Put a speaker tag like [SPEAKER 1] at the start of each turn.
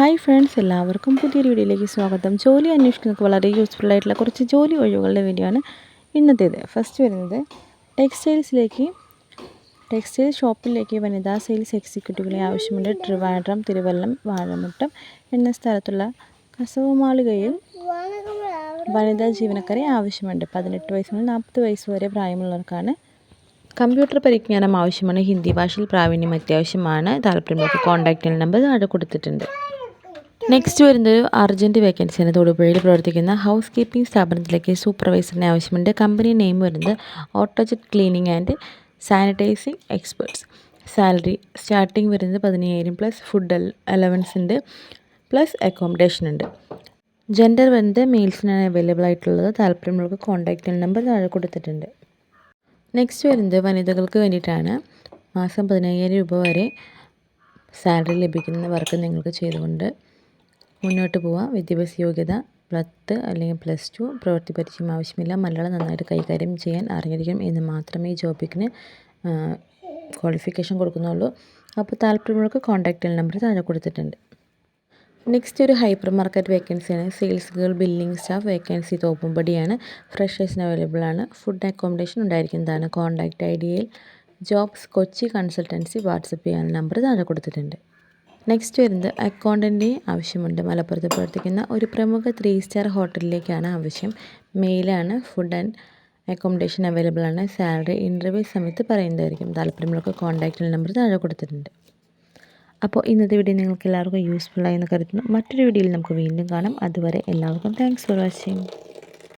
[SPEAKER 1] Hi friends എല്ലാവർക്കും പുതിയൊരു വീഡിയോയിലേക്ക് സ്വാഗതം. ജോലി അന്വേഷിക്കുന്നവർക്ക് വളരെ യൂസ്ഫുൾ ആയിട്ടുള്ള കുറച്ച് ജോലി ഒഴിവുകളുടെ വീഡിയോ ആണ് ഇന്നത്തേത്. ഫസ്റ്റ് വരുന്നത് ടെക്സ്റ്റൈൽസിലേക്ക് ടെക്സ്റ്റൈൽ ഷോപ്പിലേക്ക് വനിതാ സെയിൽസ് എക്സിക്യൂട്ടീവുകളെ ആവശ്യമുണ്ട്. ട്രിവാൻഡ്രം തിരുവല്ലം വാഴമുട്ടം എന്ന സ്ഥലത്തുള്ള കസവ് മാളികയിൽ വനിതാ ജീവനക്കാരെ ആവശ്യമുണ്ട്. പതിനെട്ട് വയസ്സ് മുതൽ നാൽപ്പത് വയസ്സ് വരെ പ്രായമുള്ളവർക്കാണ് കമ്പ്യൂട്ടർ പരിജ്ഞാനം ആവശ്യമാണ്. ഹിന്ദി ഭാഷയിൽ പ്രാവീണ്യം അത്യാവശ്യമാണ്. താല്പര്യമുള്ള കോൺടാക്റ്റ് നമ്പർ താഴെ കൊടുത്തിട്ടുണ്ട്. നെക്സ്റ്റ് വരുന്നത് ഒരു അർജന്റ് വേക്കൻസിയാണ് തൊടുപുഴയിൽ പ്രവർത്തിക്കുന്ന ഹൗസ് കീപ്പിംഗ് സ്ഥാപനത്തിലേക്ക് സൂപ്പർവൈസറിനെ ആവശ്യമുണ്ട്. കമ്പനി നെയിം വരുന്നത് Autojet cleaning and sanitising experts salary starting വരുന്നത് പതിനയ്യായിരം പ്ലസ് ഫുഡ് അലവൻസ് ഉണ്ട്. പ്ലസ് അക്കോമഡേഷൻ ഉണ്ട്. ജെൻഡർ വരുന്നത് മെയിൽസിനാണ് അവൈലബിൾ ആയിട്ടുള്ളത്. താല്പര്യമുള്ളവർക്ക് കോൺടാക്റ്റ് നമ്പർ താഴെ കൊടുത്തിട്ടുണ്ട്. നെക്സ്റ്റ് വരുന്നത് വനിതകൾക്ക് വേണ്ടിയിട്ടാണ്. മാസം പതിനയ്യായിരം രൂപ വരെ സാലറി ലഭിക്കുന്ന വർക്ക് നിങ്ങൾക്ക് ചെയ്തുകൊണ്ട് മുന്നോട്ട് പോവാം. വിദ്യാഭ്യാസ യോഗ്യത പത്ത് അല്ലെങ്കിൽ പ്ലസ് ടു പ്രവൃത്തി പരിചയം ആവശ്യമില്ല. മലയാളം നന്നായിട്ട് കൈകാര്യം ചെയ്യാൻ അറിഞ്ഞിരിക്കണം എന്ന് മാത്രമേ ജോബിക്കിന് ക്വാളിഫിക്കേഷൻ കൊടുക്കുന്നുള്ളൂ. അപ്പോൾ താല്പര്യമുള്ളവർക്ക് കോൺടാക്റ്റ് നമ്പർ താഴെ കൊടുത്തിട്ടുണ്ട്. നെക്സ്റ്റ് ഒരു ഹൈപ്പർ മാർക്കറ്റ് വേക്കൻസിയാണ് sales girl billing staff vacancy തോപ്പുംപടിയാണ്. ഫ്രഷേഴ്സിന് അവൈലബിൾ ആണ്. ഫുഡ് അക്കോമഡേഷൻ ഉണ്ടായിരിക്കുന്നതാണ്. കോൺടാക്റ്റ് ഐ ഡിയിൽ ജോബ്സ് കൊച്ചി കൺസൾട്ടൻസി വാട്സപ്പ് ചെയ്യാൻ നമ്പർ താഴെ കൊടുത്തിട്ടുണ്ട്. നെക്സ്റ്റ് വരുന്നത് അക്കൗണ്ടന്റ് ആവശ്യമുണ്ട്. മലപ്പുറത്ത് പ്രവർത്തിക്കുന്ന ഒരു പ്രമുഖ ത്രീ സ്റ്റാർ ഹോട്ടലിലേക്കാണ് ആവശ്യം. മെയിലാണ് ഫുഡ് ആൻഡ് അക്കോമഡേഷൻ അവൈലബിൾ ആണ്. സാലറി ഇന്റർവ്യൂ സമയത്ത് പറയുന്നതായിരിക്കും. താല്പര്യമുള്ളവർക്ക് കോൺടാക്റ്റ് നമ്പർ താഴെ കൊടുത്തിട്ടുണ്ട്. അപ്പോൾ ഇന്നത്തെ വീഡിയോ നിങ്ങൾക്ക് എല്ലാവർക്കും യൂസ്ഫുൾ എന്ന് കരുതുന്നു. മറ്റൊരു വീഡിയോയിൽ നമുക്ക് വീണ്ടും കാണാം. അതുവരെ എല്ലാവർക്കും താങ്ക്സ് ഫോർ വാച്ചിങ്